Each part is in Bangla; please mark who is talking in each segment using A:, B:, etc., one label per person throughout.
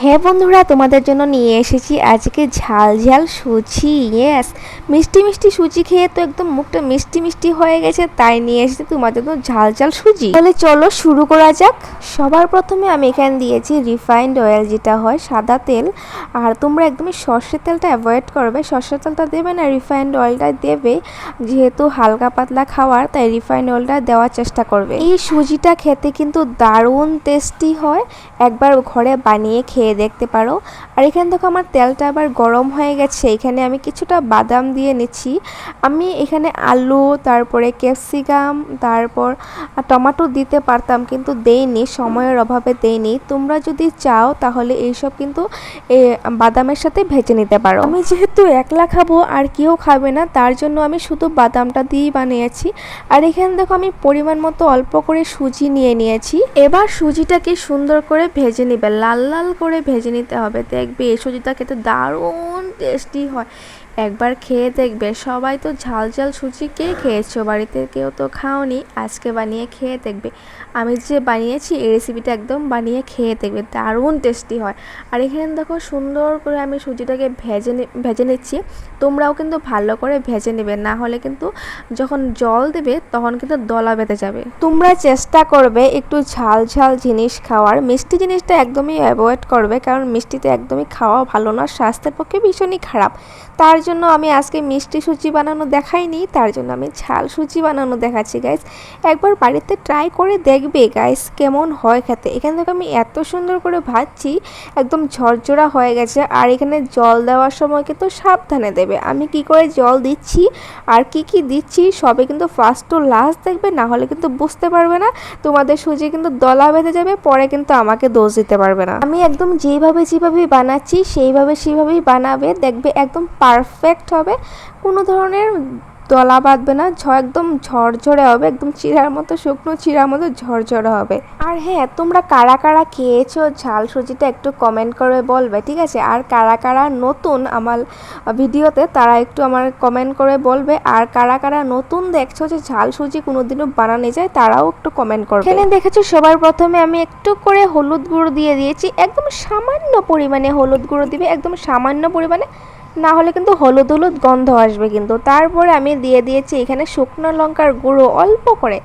A: হ্যাঁ বন্ধুরা, তোমাদের জন্য নিয়ে এসেছি আজকে ঝাল ঝাল সুচি ইয়েস মিষ্টি মিষ্টি সুচি খেয়ে তো একদম মুখটা মিষ্টি মিষ্টি হয়ে গেছে, তাই নিয়ে এসেছি তোমাদের জন্য ঝাল ঝাল সুজি। তাহলে চলো শুরু করা যাক। সবার প্রথমে আমি এখানে দিয়েছি রিফাইন্ড অয়েল যেটা হয় সাদা তেল। আর তোমরা একদমই সর্ষের তেলটা অ্যাভয়েড করবে। সর্ষের তেলটা দেবে না রিফাইন্ড অয়েলটা দেবে। যেহেতু হালকা পাতলা খাওয়ার, তাই রিফাইন্ড অয়েলটা দেওয়ার চেষ্টা করবে। এই সুজিটা খেতে কিন্তু দারুণ টেস্টি হয়। একবার ঘরে বানিয়ে খেয়ে দেখতে পারো। আর এখানে দেখো আমার তেলটা আবার গরম হয়ে গেছে। এখানে আমি কিছুটা বাদাম দিয়ে নিচ্ছি। আমি এখানে আলু, তারপরে ক্যাপসিকাম, তারপর টমেটো দিতে পারতাম কিন্তু দেইনি, সময়ের অভাবে দেইনি। তোমরা যদি চাও তাহলে এইসব কিন্তু বাদামের সাথে ভেজে নিতে পারো। আমি যেহেতু একলা খাব আর কেউ খাবে না, তার জন্য আমি শুধু বাদামটা দিয়েই বানিয়েছি। আর এখানে দেখো আমি পরিমাণ মতো অল্প করে সুজি নিয়ে নিয়েছি। এবার সুজিটাকে সুন্দর করে ভেজে নিবে। লাল লাল করে ভেজে নিতে হবে। দেখবে এই সুজিটা খেতে দারুণ টেস্টি হয়। একবার খেয়ে দেখবে, সবাই তো ঝাল ঝাল সুজি কে খেয়েছো? বাড়িতে কেউ তো খাওনি, আজকে বানিয়ে খেয়ে দেখবে। আমি যে বানিয়েছি, এই রেসিপিটা একদম বানিয়ে খেয়ে দেখবে, দারুণ টেস্টি হয়। আর এখানে দেখো সুন্দর করে আমি সুজিটাকে ভেজে ভেজে নিচ্ছি। তোমরাও কিন্তু ভালো করে ভেজে নেবে, না হলে কিন্তু যখন জল দেবে, তখন কিন্তু দলা বেঁধে যাবে। তোমরা চেষ্টা করবে একটু ঝাল ঝাল জিনিস খাওয়ার। মিষ্টি জিনিসটা একদমই অ্যাভয়েড করবে, কারণ মিষ্টিতে একদমই খাওয়া ভালো না, স্বাস্থ্যের পক্ষে ভীষণই খারাপ। তার জন্য আমি আজকে মিষ্টি সুজি বানানো দেখাইনি, তার জন্য আমি ঝাল সুজি বানানো দেখাচ্ছি গাইস একবার বাড়িতে ট্রাই করে দেখবে গাইস কেমন হয় খেতে। এখান থেকে আমি এত সুন্দর করে ভাজছি, একদম ঝরঝরা হয়ে গেছে, আর এখানে জল দেওয়ার সময় কিন্তু সাবধানে দেবে। আমি কি করে জল দিচ্ছি আর কি কি দিচ্ছি সবে কিন্তু ফার্স্ট টু লাস্ট দেখবে, না হলে কিন্তু বুঝতে পারবে না। তোমাদের সুজি কিন্তু দলা বেঁধে যাবে, পরে কিন্তু আমাকে দোষ দিতে পারবে না। আমি একদম যেভাবে যেভাবে বানাচ্ছি, সেইভাবে সেইভাবেই বানাবে, দেখবে একদম পারফেক্ট হবে। কোনো ধরনের দলা বাঁধবে না একদম ঝরঝরে হবে, একদম চিরার মতো, শুকনো চিরার মতো ঝরঝরে হবে। আর হ্যাঁ তোমরা কারা কারা খেয়েছো, ঝাল সুজিটা একটু কমেন্ট করে বলবে, ঠিক আছে? আর কারা কারা নতুন আমার ভিডিওতে, তারা একটু আমার কমেন্ট করে বলবে। আর কারা কারা নতুন দেখছ যে ঝাল সুজি কোনোদিনও বানানো যায়, তারাও একটু কমেন্ট করবে। এখানে দেখেছ, সবার প্রথমে আমি একটু করে হলুদ গুঁড়ো দিয়ে দিয়েছি। একদম সামান্য পরিমাণে হলুদ গুঁড়ো দিবে, একদম সামান্য পরিমাণে। না হলে কিন্তু হলুদ হলুদ গন্ধ আসবে কিন্তু। তারপরে আমি দিয়ে দিয়েছি এখানে শুকনো লঙ্কার গুঁড়ো অল্প করে।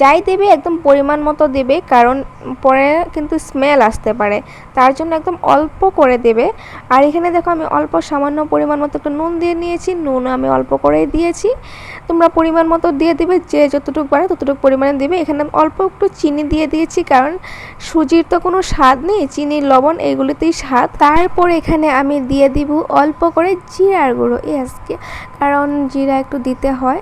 A: যাই দেবে, একদম পরিমাণ মতো দেবে, কারণ পরে কিন্তু স্মেল আসতে পারে। তার জন্য একদম অল্প করে দেবে। আর এখানে দেখো, আমি অল্প সামান্য পরিমাণ মতো একটু নুন দিয়ে নিয়েছি। নুন আমি অল্প করেই দিয়েছি। তোমরা পরিমাণ মতো দিয়ে দিবে, যে যতটুকু পারে ততটুকু পরিমাণে দেবে। এখানে অল্প একটু চিনি দিয়ে দিয়েছি, কারণ সুজির তো কোনো স্বাদ নেই, চিনির লবণ এইগুলিতেই স্বাদ। তারপর এখানে আমি দিয়ে দিব অল্প করে জিরার গুঁড়ো। এই আজকে কারণ জিরা একটু দিতে হয়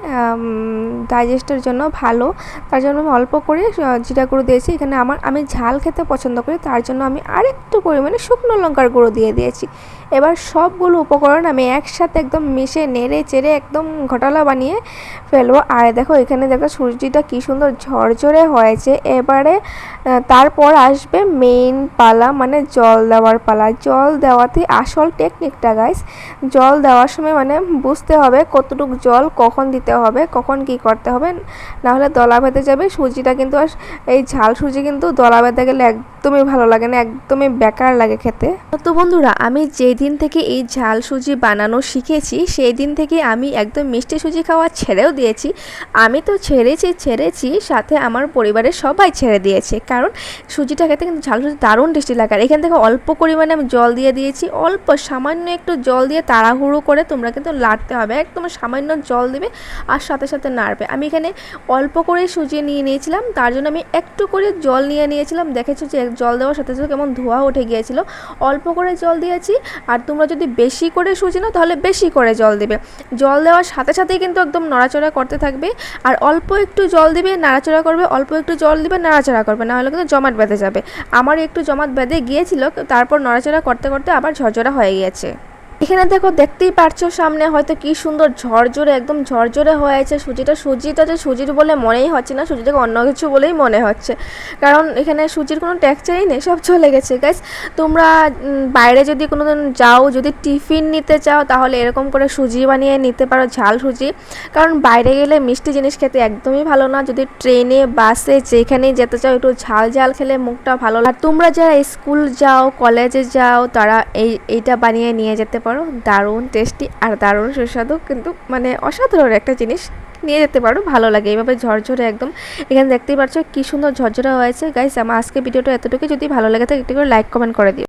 A: ডাইজেস্টের জন্য ভালো। তার জন্য আমি অল্প করে জিরা গুঁড়ো দিয়েছি। এখানে আমার, আমি ঝাল খেতে পছন্দ করি, তার জন্য আমি আরেকটু পরিমাণে শুকনো লঙ্কার গুঁড়ো দিয়ে দিয়েছি। এবার সবগুলো উপকরণ আমি একসাথে একদম মিশে নেড়ে চেড়ে একদম ঘটালা বানিয়ে ফেলব। আর দেখো, এখানে দেখো সুজিটা কি সুন্দর ঝরঝরে হয়েছে। এবারে তারপর আসবে মেইন পালা মানে জল দেওয়ার পালা। জল দেওয়াতে আসল টেকনিকটা গাইস জল দেওয়ার সময় মানে বুঝতে হবে কতটুকু জল কখন দিতে হবে, কখন কি করতে হবে। না হলে দলা বেঁধে যাবে সুজিটা কিন্তু আর এই ঝাল সুজি কিন্তু দলা বেঁধে গেলে একদমই ভালো লাগে না, একদমই বেকার লাগে খেতে। তো বন্ধুরা, আমি যেই দিন থেকে এই ঝাল সুজি বানানো শিখেছি সেই দিন থেকে আমি একদম মিষ্টি সুজি খাওয়া ছেড়েও দিয়েছি। আমি তো ছেড়েছি ছেড়েছি, সাথে আমার পরিবারের সবাই ছেড়ে দিয়েছে। কারণ সুজিটা খেতে কিন্তু ঝাল সুজি দারুণ টেস্টি লাগে। আর এখান থেকে অল্প পরিমাণে আমি জল দিয়ে দিয়েছি, অল্প সামান্য একটু জল দিয়ে তাড়াহুড়ো করে তোমরা কিন্তু লাড়তে হবে, একদম সামান্য জল দিবে আর সাথে সাথে নাড়বে। আমি এখানে অল্প করে সুজি নিয়ে নিয়েছিলাম, তার জন্য আমি একটু করে জল নিয়ে নিয়েছিলাম। দেখেছ যে জল দেওয়ার সাথে সাথে কেমন ধোয়া উঠে গিয়েছিল। অল্প করে জল দিয়েছি আর তোমরা যদি বেশি করে সুজি নাও তাহলে বেশি করে জল দেবে। জল দেওয়ার সাথে সাথেই কিন্তু একদম নড়াচড়া করতে থাকবে। আর অল্প একটু জল দিবে, নাড়াচড়া করবে, অল্প একটু জল দিবে, নাড়াচড়া করবে না হলে কিন্তু জমাট বেঁধে যাবে। আমার একটু জমাট বেঁধে গিয়েছিল, তারপর নড়াচড়া করতে করতে আবার ঝরঝরা হয়ে গিয়েছে। এখানে দেখো দেখতেই পারছ সামনে হয়তো কি সুন্দর ঝরঝরে, একদম ঝরঝরে হয়েছে সুজিটা। সুজিটা যে সুজির বলে মনেই হচ্ছে না, সুজিটাকে অন্য কিছু বলেই মনে হচ্ছে। কারণ এখানে সুজির কোনো টেক্সচারই নেই, সব চলে গেছে। গাইস তোমরা বাইরে যদি কোনো দিন যাও, যদি টিফিন নিতে চাও, তাহলে এরকম করে সুজি বানিয়ে নিতে পারো, ঝাল সুজি। কারণ বাইরে গেলে মিষ্টি জিনিস খেতে একদমই ভালো না। যদি ট্রেনে বাসে যেখানেই যেতে চাও, একটু ঝাল ঝাল খেলে মুখটা ভালো আর তোমরা যারা স্কুল যাও কলেজে যাও, তারা এই, এইটা বানিয়ে নিয়ে যেতে পারো। দারুণ টেস্টি আর দারুণ সুস্বাদু কিন্তু মানে অসাধারণ একটা জিনিস নিয়ে যেতে পারো, ভালো লাগে। এইভাবে ঝরঝরে একদম এখানে দেখতেই পারছ কি সুন্দর ঝরঝরা হয়েছে। গাইস আমার আজকে ভিডিওটা এতটুকু যদি ভালো লাগে থাকে, একটু করে লাইক কমেন্ট করে দিও।